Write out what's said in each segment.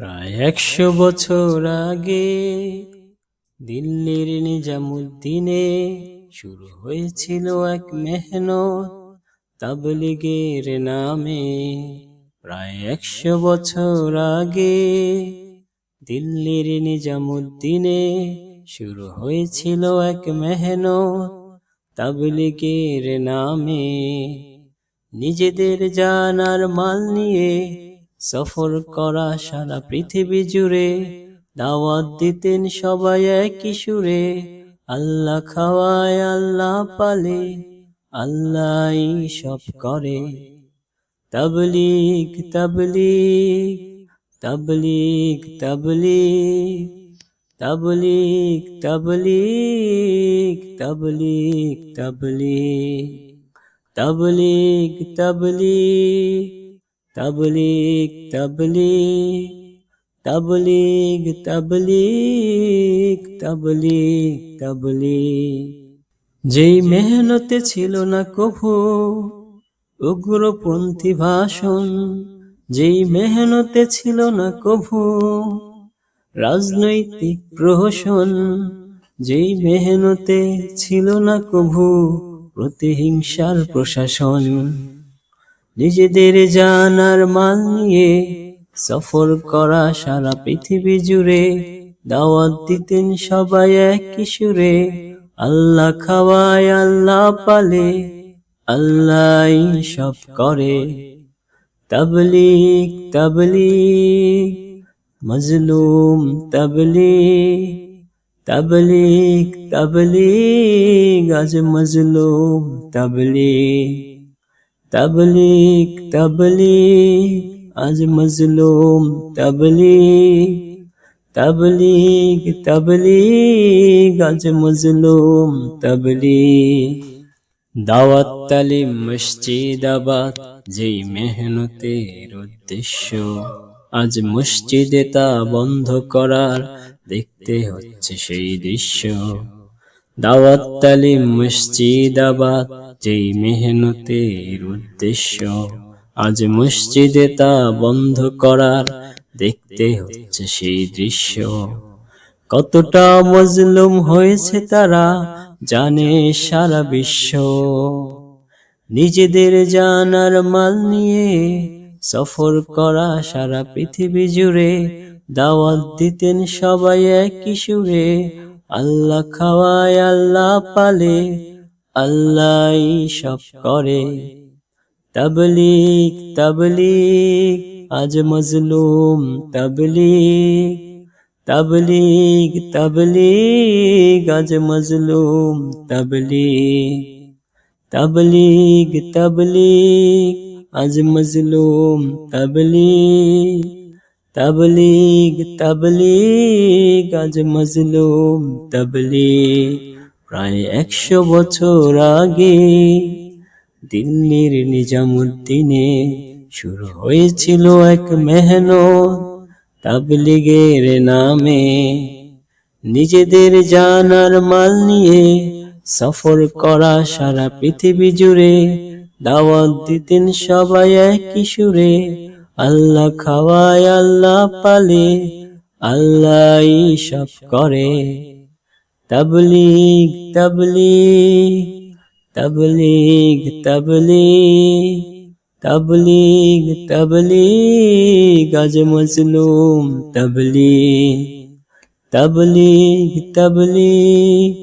প্রায় একশো বছর আগে দিল্লির নিজামুদ্দিনে শুরু হয়েছিল এক মেহনত তাবলিগের নামে। প্রায় একশো বছর আগে দিল্লির নিজামুদ্দিনে শুরু হয়েছিল এক মেহনত তাবলিগের নামে। নিজেদের জানার মাল নিয়ে সফর করা সারা পৃথিবী জুড়ে, দাওয়াত দিতেন সবাই একই সুরে। আল্লাহ খাওয়ায়, আল্লাহ পালে, আল্লাহ সব করে। তবলিগ তবলিগ তবলিগ তবলিগ তবলিগ তবলিগ তবলিগ তবলিগ তবলিগ তবলিগ। তবলিগ তবলিগ তবলিগ তবলিগ তবলিগ তবলিগ। যেই মেহনতে ছিল না কভু উগ্রপন্থী ভাষণ, যেই মেহনতে ছিল না কভু রাজনৈতিক প্রহসন, যেই মেহনতে ছিল না কভু প্রতিহিংসার প্রশাসন। নিজেদের জানার মাল নিয়ে সফর করা সারা পৃথিবী জুড়ে দাওয়াত দিতেন সবাই এক কিশোরে আল্লাহ খাওয়ায়, আল্লাহ পালে আল্লাহ সব করে। তবলিক তবলিক মজলুম তবলিক তবলিক তবলিগ, আজ মজলুম, তবলিগ। তবলিগ তবলিগ আজ মজলুম তবলিগ তবলিগ তবলিগ আজ মজলুম তবলিগ দাওয়াত তালিম মসজিদাবাদ যেই মেহনতের উদ্দেশ্য আজ মসজিদে তা বন্ধ করার দেখতে হচ্ছে সেই দৃশ্য দাওয়াত তালিম মসজিদাবাদ যেই মেহনতের উদ্দেশ্য, আজ মসজিদে তা বন্ধ করার দেখতে হচ্ছে সেই দৃশ্য। কতটা মজলুম হয়েছে তারা, জানে সারা বিশ্ব। নিজেদের জানার মাল নিয়ে সফর করা সারা পৃথিবী জুড়ে, দাওয়াত দিতেন সবাই একই সুরে, আল্লাহ খাওয়ায়, আল্লাহ পালে। আল্লাহ সব করে। তবলিক তবলিক আজ মজলুম তবলিক তবলিগ তবলিগ, আজ মজলুম তবলিগ। তবলিগ তবলিগ, আজ মজলুম তবলিগ। তবলিগ তবলিগ, আজ মজলুম তবলিগ। প্রায় একশো বছর আগে দিল্লির নিজামুদ্দিনে শুরু হয়েছিল এক মেহনত। তাবলিগের নামে নিজেদের জানার মাল নিয়ে সফর করা সারা পৃথিবী জুড়ে দাওয়াত দিতেন সবাই একই সুরে। আল্লাহ খাওয়ায়, আল্লাহ পালে আল্লাহ সব করে। तबलीग तबलीग तबलीग तबलीग तबलीग तबलीग अज मजलूम तबलीग तबलीग तबलीग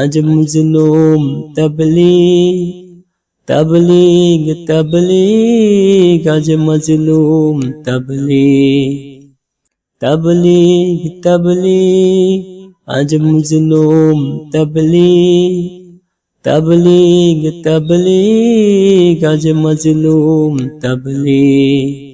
अज मजलूम तबलीग तबलीग तबलीग अज मजलूम तबलीग तबलीग तबलीग آج مظلوم تبلیغ تبلیغ تبلیغ اج مظلوم تبلیغ۔